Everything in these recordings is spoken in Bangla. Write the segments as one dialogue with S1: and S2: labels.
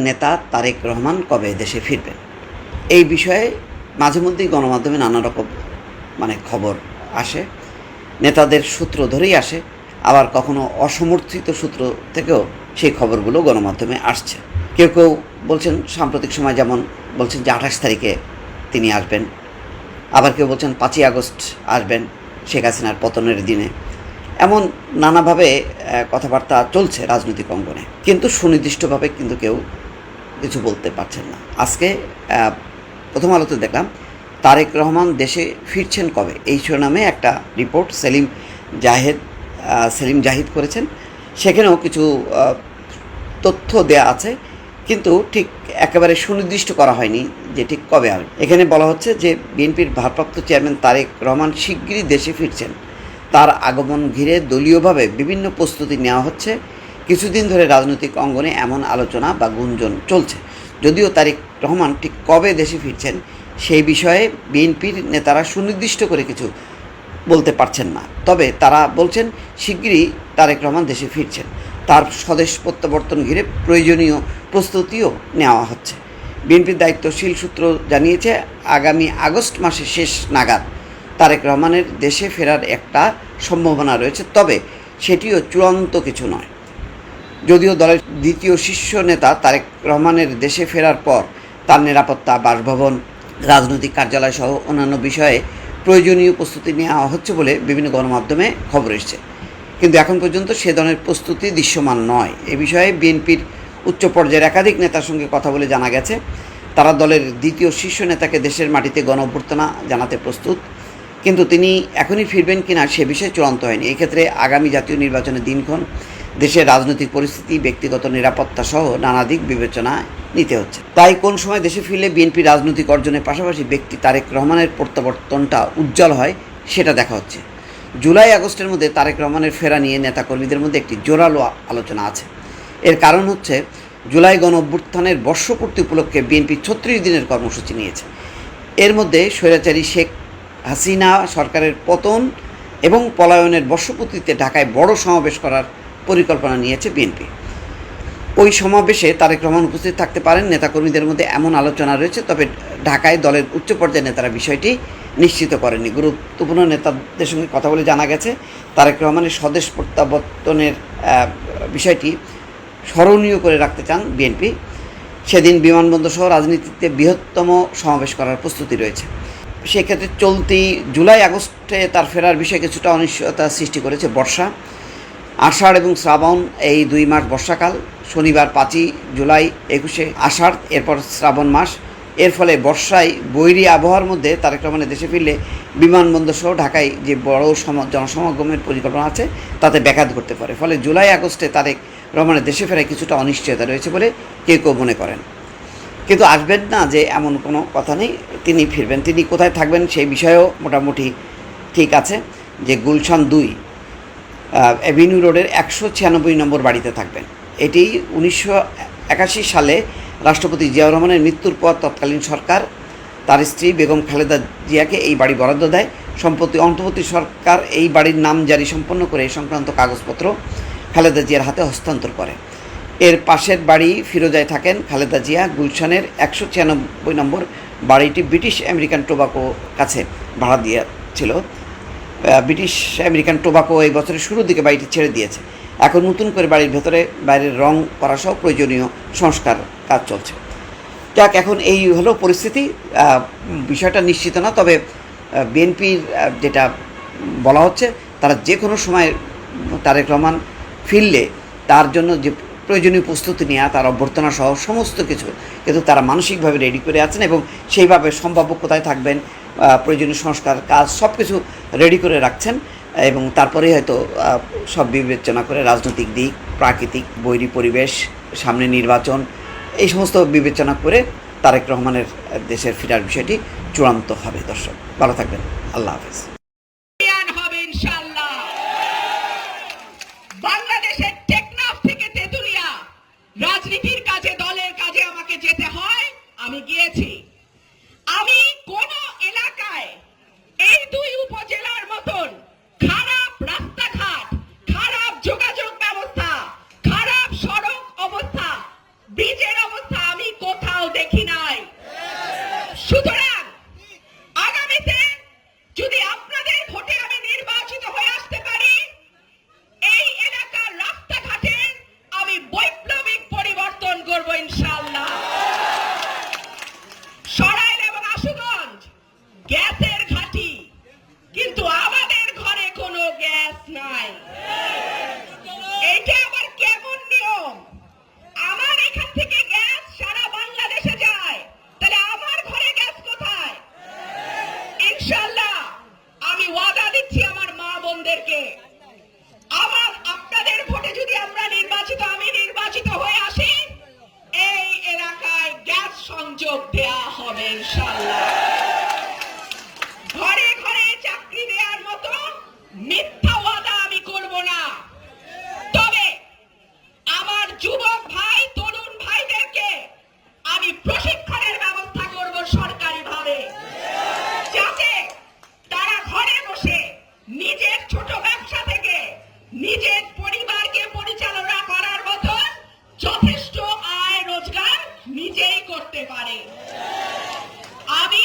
S1: নেতা তারেক রহমান কবে দেশে ফিরবেন? এই বিষয়ে মাঝে মধ্যেই গণমাধ্যমে নানা রকম মানে খবর আসে। নেতাদের সূত্র ধরেই আসে, আবার কখনো অসমর্থিত সূত্র থেকেও সেই খবরগুলো গণমাধ্যমে আসছে। কেউ কেউ বলছেন, সাম্প্রতিক সময় যেমন বলছেন যে আঠাশ তারিখে তিনি আসবেন। আবার কেউ বলছেন পাঁচই আগস্ট আসবেন শেখ হাসিনার পতনের দিনে। এমন নানাভাবে কথাবার্তা চলছে রাজনৈতিক অঙ্গনে। কিন্তু সুনির্দিষ্টভাবে কিন্তু কেউ কিছু বলতে পারছেন না। আজকে প্রথম আলোতে দেখলাম, তারেক রহমান দেশে ফিরছেন কবে? এই শিরোনামে একটা রিপোর্ট সেলিম জাহেদ সেলিম জাহিদ করেছেন। সেখানেও কিছু তথ্য দেয়া আছে। কিন্তু ঠিক একেবারে সুনির্দিষ্ট করা হয়নি যে ঠিক কবে আসবে। এখানে বলা হচ্ছে যে বিএনপির ভারপ্রাপ্ত চেয়ারম্যান তারেক রহমান শিগগিরই দেশে ফিরছেন। তার আগমন ঘিরে দলীয়ভাবে বিভিন্ন প্রস্তুতি নেওয়া হচ্ছে। কিছুদিন ধরে রাজনৈতিক অঙ্গনে এমন আলোচনা বা গুঞ্জন চলছে। যদিও তারেক রহমান ঠিক কবে দেশে ফিরছেন সেই বিষয়ে বিএনপির নেতারা সুনির্দিষ্ট করে কিছু বলতে পারছেন না। তবে তারা বলছেন, শিগগিরই তারেক রহমান দেশে ফিরছেন। তার স্বদেশ প্রত্যাবর্তন ঘিরে প্রয়োজনীয় প্রস্তুতিও নেওয়া হচ্ছে। বিএনপির দায়িত্বশীল সূত্র জানিয়েছে, আগামী আগস্ট মাসের শেষ নাগাদ তারেক রহমানের দেশে ফেরার একটা সম্ভাবনা রয়েছে, তবে সেটিও চূড়ান্ত কিছু নয়। যদিও দলের দ্বিতীয় শীর্ষ নেতা তারেক রহমানের দেশে ফেরার পর তার নিরাপত্তা বাসভবন, রাজনৈতিক কার্যালয় সহ অন্যান্য বিষয়ে প্রয়োজনীয় প্রস্তুতি নেওয়া হচ্ছে বলে বিভিন্ন গণমাধ্যমে খবর এসেছে। কিন্তু এখন পর্যন্ত সে ধরনের প্রস্তুতি দৃশ্যমান নয়। এ বিষয়ে বিএনপির উচ্চ পর্যায়ের একাধিক নেতার সঙ্গে কথা বলে জানা গেছে। তারা দলের দ্বিতীয় শীর্ষ নেতাকে দেশের মাটিতে গণ অভ্যর্থনা জানাতে প্রস্তুত। কিন্তু তিনি এখনই ফিরবেন কিনা সে বিষয়ে চূড়ান্ত হয়নি। এক্ষেত্রে আগামী জাতীয় নির্বাচনের দিনক্ষণ দেশের রাজনৈতিক পরিস্থিতি, ব্যক্তিগত নিরাপত্তা সহ নানা দিক বিবেচনা নিতে হচ্ছে। তাই কোন সময় দেশে ফিরলে বিএনপি রাজনৈতিক অর্জনের পাশাপাশি ব্যক্তি তারেক রহমানের প্রত্যাবর্তনটা উজ্জ্বল হয়, সেটা দেখা হচ্ছে। জুলাই, আগস্টের মধ্যে তারেক রহমানের ফেরা নিয়ে নেতাকর্মীদের মধ্যে একটি জোরালো আলোচনা আছে। এর কারণ হচ্ছে জুলাই গণ অভ্যুত্থানের বর্ষপূর্তি উপলক্ষে বিএনপি ছত্রিশ দিনের কর্মসূচি নিয়েছে। এর মধ্যে স্বৈরাচারী শেখ হাসিনা সরকারের পতন এবং পলায়নের বর্ষপূর্তিতে ঢাকায় বড় সমাবেশ করার পরিকল্পনা নিয়েছে বিএনপি। ওই সমাবেশে তারেক রহমান উপস্থিত থাকতে পারেন, নেতাকর্মীদের মধ্যে এমন আলোচনা রয়েছে, তবে ঢাকায় দলের উচ্চ পর্যায়ের নেতারা বিষয়টি নিশ্চিত করেনি গুরুত্বপূর্ণ নেতাদের সঙ্গে কথা বলে জানা গেছে, তারেক রহমানের স্বদেশ প্রত্যাবর্তনের বিষয়টি স্মরণীয় করে রাখতে চান বিএনপি। সেদিন বিমানবন্দর সহ রাজনীতিতে বৃহত্তম সমাবেশ করার প্রস্তুতি রয়েছে। সেক্ষেত্রে চলতি জুলাই আগস্টে তার ফেরার বিষয়ে কিছুটা অনিশ্চয়তা সৃষ্টি করেছে বর্ষা। আষাঢ় এবং শ্রাবণ এই দুই মাস বর্ষাকাল, শনিবার পাঁচই জুলাই একুশে আষাঢ়, এরপর শ্রাবণ মাস। এর ফলে বর্ষায় বৈরী আবহাওয়ার মধ্যে তারেক রহমানের দেশে ফিরলে বিমানবন্দর সহ ঢাকায় যে বড় সম- জনসমাগমের পরিকল্পনা আছে, তাতে ব্যাঘাত ঘটতে পারে। ফলে জুলাই আগস্টে তারেক রহমানের দেশে ফেরায় কিছুটা অনিশ্চয়তা রয়েছে বলে কেউ কেউ মনে করেন। কিন্তু আসবেন না যে এমন কোনো কথা নেই। তিনি ফিরবেন। তিনি কোথায় থাকবেন সেই বিষয়েও মোটামুটি ঠিক আছে যে গুলশান দুই অ্যাভিনিউ রোডের একশো ছিয়ানব্বই নম্বর বাড়িতে থাকবেন। এটি উনিশশো একাশি সালে রাষ্ট্রপতি জিয়াউর রহমানের মৃত্যুর পর তৎকালীন সরকার, তার স্ত্রী বেগম খালেদা জিয়াকে এই বাড়ি বরাদ্দ দেয়। সম্প্রতি অন্তর্বর্তী সরকার এই বাড়ির নাম জারি সম্পন্ন করে সংক্রান্ত কাগজপত্র খালেদা জিয়ার হাতে হস্তান্তর করে। এর পাশের বাড়ি ফিরোজায় থাকেন খালেদা জিয়া গুলশানের একশো ছিয়ানব্বই নম্বর বাড়িটি ব্রিটিশ আমেরিকান টোবাকো কাছে ভাড়া দিয়েছিল। ব্রিটিশ আমেরিকান টোবাকো এই বছরের শুরুর দিকে বাড়িটি ছেড়ে দিয়েছে। এখন নতুন করে বাড়ির ভেতরে বাইরের রং করা সহ প্রয়োজনীয় সংস্কার কাজ চলছে। যাক, এখন এই হলো পরিস্থিতি। বিষয়টা নিশ্চিত না, তবে বিএনপির যেটা বলা হচ্ছে, তারা যে কোনো সময় তারেক রহমান ফিরলে তার জন্য যে প্রয়োজনীয় প্রস্তুতি নেওয়া তার অভ্যর্থনা সহ সমস্ত কিছু। কিন্তু তারা মানসিকভাবে রেডি করে আছেন এবং সেইভাবে সম্ভাব্য কোথায় থাকবেন প্রয়োজনীয় সংস্কার, কাজ সব কিছু রেডি করে রাখছেন এবং তারপরেই হয়তো সব বিবেচনা করে রাজনৈতিক দিক, প্রাকৃতিক, বৈরী পরিবেশ, সামনে নির্বাচন, এই সমস্ত বিবেচনা করে তারেক রহমানের দেশের ফেরার বিষয়টি চূড়ান্ত হবে। দর্শক, ভালো থাকবেন। আল্লাহ হাফেজ।
S2: কমিটির কাজে, দলের কাজে আমাকে যেতে হয়, আমি গিয়েছি। আমি কোন এলাকায় এই দুই উপজেলার মতন খারাপ রাস্তাঘাট, খারাপ যোগাযোগ ব্যবস্থা, খারাপ সড়ক অবস্থা বিজে করবো ইনশা সংযোগ দেয়া হবে ইনশাল্লাহ নিজেই করতে পারে। আমি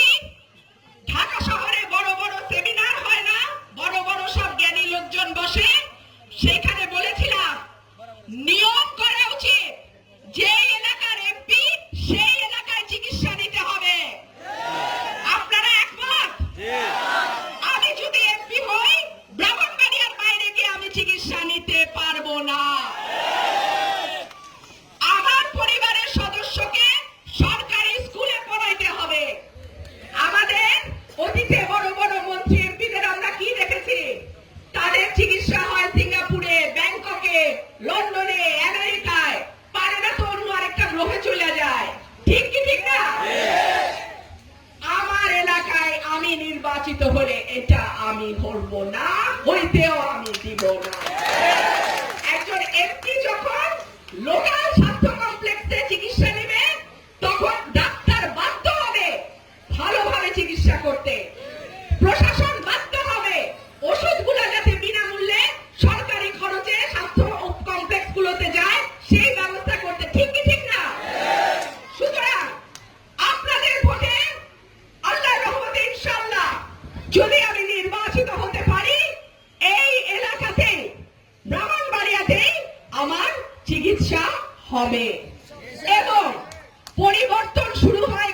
S2: ঢাকা শহরে বড় বড় সেমিনার হয় না, বড় বড় সব জ্ঞানী লোকজন বসে শুরু হয়